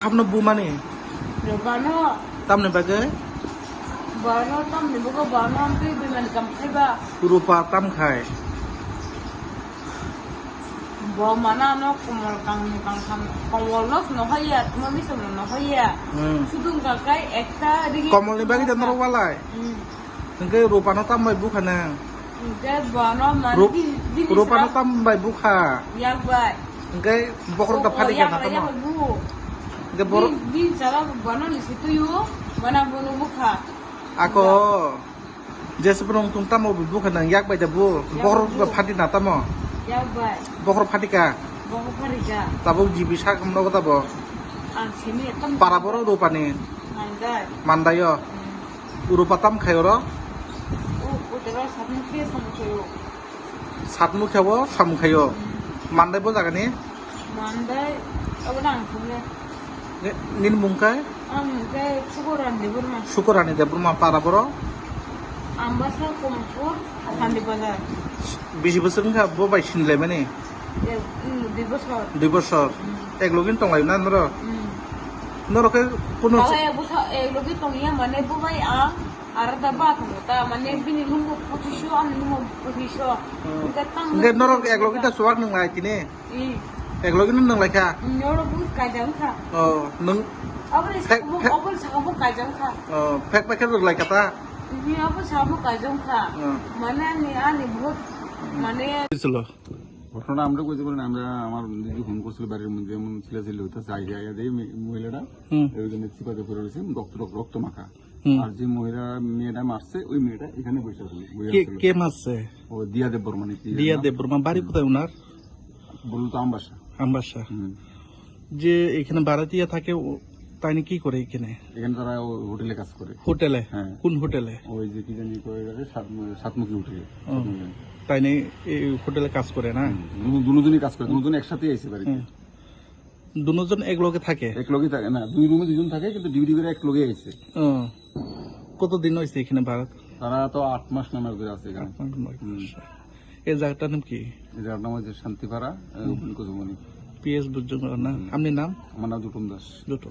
Kamu bukan nih? Bukan. Kamu sebagai? Bano tam ni buka bano ampi bimen kampai ba. Kurupa tam khai. Bawa mana no kumol kang kang kang kawolok no kaya, cuma bisa mo no kaya. Hmm. Sudung enggak ekta digi. Kumol ni bagi jangan hmm. walai. Tengke rupa no tam baik bukan nang. Tengke bano mana di Rupa no tam baik buka. Ya baik. Tengke pokok dapat digi kan? Iya baik. Engke bor di di cara bano di situ yuk mana bunu buka ako. Je sebenong tung tam bai bukhana yak bai da bu. Bokor da phadi na tamo. yang baik Bokor phadi ka. bawa kerja Tabo jibi sa kamno ko tabo. ah sini kan Para boro rupa ni. mandai Mandayo. Rupa tam khayo ro. oh udah satu kali sama kyo Satmu khayo sam khayo. Mandai bo jagani. mandai apa nang punya নিন মুংকাই শুকুরানি দেবরমা পারাপর বিশ বছর by সিনলে মানে দুই বছর এগুলো কিন্তু টংলাই না নর নর কে কোনো এগুলো কি মানে বুবাই নরক একলকিটা চোৱাক নাই কিনে এক লগিন নংলাই খা nyoro bu kajang ka ও নং ফেক ঘটনা আমরা কইতে পারি না আমরা আমার দিদি ফোন করছিল বাড়ির মধ্যে এমন ছেলে ছিল হইতে চাই জায়গা দিয়ে মহিলাটা হুম ওইখানে চিপাতে পড়ে রয়েছে রক্ত রক্ত- মাখা। আর যে মহিলা মেয়েটা মারছে ওই মেয়েটা এখানে বসে কে মারছে ও দিয়া দেব বর্মা দিয়া দেব বর্মা বাড়ি কোথায় ওনার বলল তো আমবাসা আমবাসা যে এখানে ভাড়াটিয়া থাকে তাই নিয়ে কি করে এখানে? এখানে তারা হোটেলে কাজ করে। হোটেলে? হ্যাঁ। কোন হোটেলে? ওই যে কি জানি গেছে সাতমুখী হোটেলে। তাই নিয়ে এই হোটেলে কাজ করে না? দুজনই কাজ করে দুজন একসাথে আইসে বাড়িতে। দুজন এক লগে থাকে? এক লগে থাকে না দুই রুমে দুজন থাকে কিন্তু ডিউটি করে এক লগে আইসে। ও। কতদিন হয়েছে এখানে ভারত? তারা তো আট মাস নামার করে আছে এখানে। এই জায়গাটার নাম কি? এই যার নাম হচ্ছে শান্তিপাড়া পিএস বুঝছ না? আপনি নাম? আমার নাম দুটন দাস। দুটো